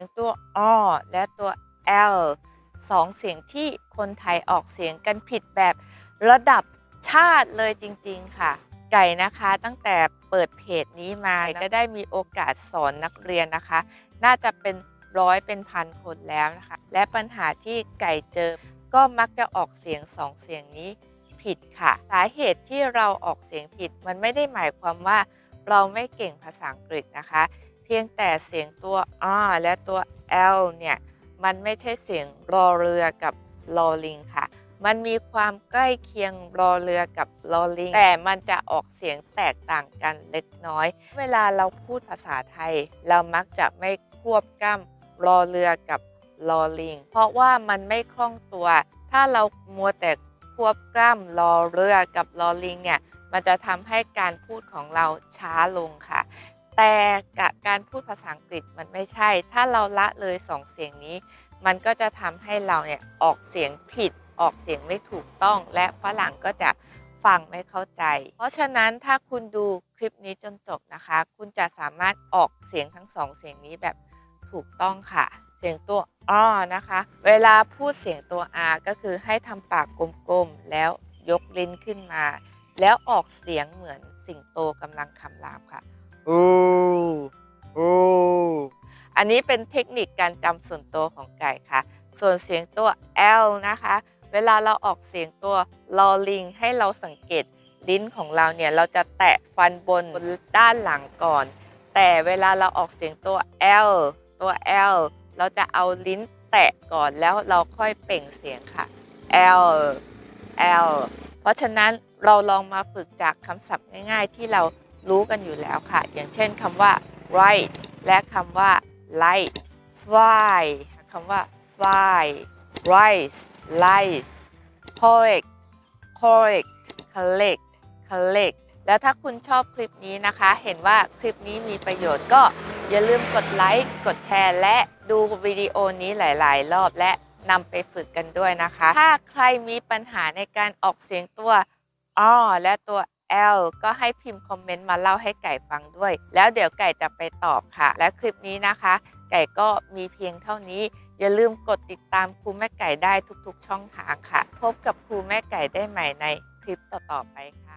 สียงตัวอและตัว L สองเสียงที่คนไทยออกเสียงกันผิดแบบระดับชาติเลยจริง ๆ ค่ะ ไก่นะคะตั้งแต่เปิดเพจนี้มาก็ได้มีโอกาสสอนนักเรียนนะคะ น่าจะเป็นร้อยเป็นพันคนแล้วนะคะ และปัญหาที่ไก่เจอ ก็มักจะออกเสียงสองเสียงนี้ผิดค่ะ สาเหตุที่เราออกเสียงผิดมันไม่ได้หมายความว่าเราไม่เก่งภาษาอังกฤษนะคะเพียงแต่เสียงตัว R และตัว L เนี่ย มันไม่ใช่เสียงรอเรือกับลอลิงค่ะ มันมีความใกล้เคียงรอเรือกับลอลิง แต่มันจะออกเสียงแตกต่างกันเล็กน้อย เวลาเราพูดภาษาไทย เรามักจะไม่ควบกล้ำรอเรือกับลอลิง เพราะว่ามันไม่คล่องตัว ถ้าเรามัวแต่ควบกล้ำรอเรือกับลอลิงเนี่ย มันจะทำให้การพูดของเราช้าลงค่ะ แต่กับ การพูดภาษาอังกฤษมันไม่ใช่ ถ้าเราละเลยสองเสียงนี้ มันก็จะทำให้เราเนี่ยออกเสียงผิด ออกเสียงไม่ถูกต้อง และฝรั่งก็จะฟังไม่เข้าใจ เพราะฉะนั้นถ้าคุณดูคลิปนี้จนจบนะคะ คุณจะสามารถออกเสียงทั้งสองเสียงนี้แบบถูกต้องค่ะ เสียงตัว R นะคะ เวลาพูดเสียงตัว R ก็คือให้ทำปากกลมๆ แล้วยกลิ้นขึ้นมา แล้วออกเสียงเหมือนสิงโตกำลังคำรามค่ะ อูอูอันนี้เป็นเทคนิคการจำส่วนตัวของไก่ค่ะ ส่วนเสียงตัว L นะคะ เวลาเราออกเสียงตัวลอลิงให้เราสังเกตลิ้นของเราเนี่ยเราจะแตะฟันบนบนด้านหลังก่อน แต่เวลาเราออกเสียงตัว L ตัว L เราจะเอาลิ้นแตะก่อนแล้วเราค่อยเปล่งเสียงค่ะ L L เพราะฉะนั้นเราลองมาฝึกจากคำศัพท์ง่าย ๆ ที่เรารู้กันอยู่แล้วค่ะ อย่างเช่นคำว่า right และคำว่า light fly คำว่า fly rice rice correct correct collect collect แล้วถ้าคุณชอบคลิปนี้นะคะ เห็นว่าคลิปนี้มีประโยชน์ก็อย่าลืมกดไลค์ กดแชร์ และดูวิดีโอนี้หลาย ๆ รอบและนำไปฝึกกันด้วยนะคะ ถ้าใครมีปัญหาในการออกเสียงตัว R และตัว L ก็ให้พิมพ์คอมเมนต์มาเล่าให้ไก่ฟังด้วย แล้วเดี๋ยวไก่จะไปตอบค่ะ และคลิปนี้นะคะ ไก่ก็มีเพียงเท่านี้ อย่าลืมกดติดตามครูแม่ไก่ได้ทุกๆ ช่องทางค่ะ พบกับครูแม่ไก่ได้ใหม่ในคลิปต่อๆไปค่ะ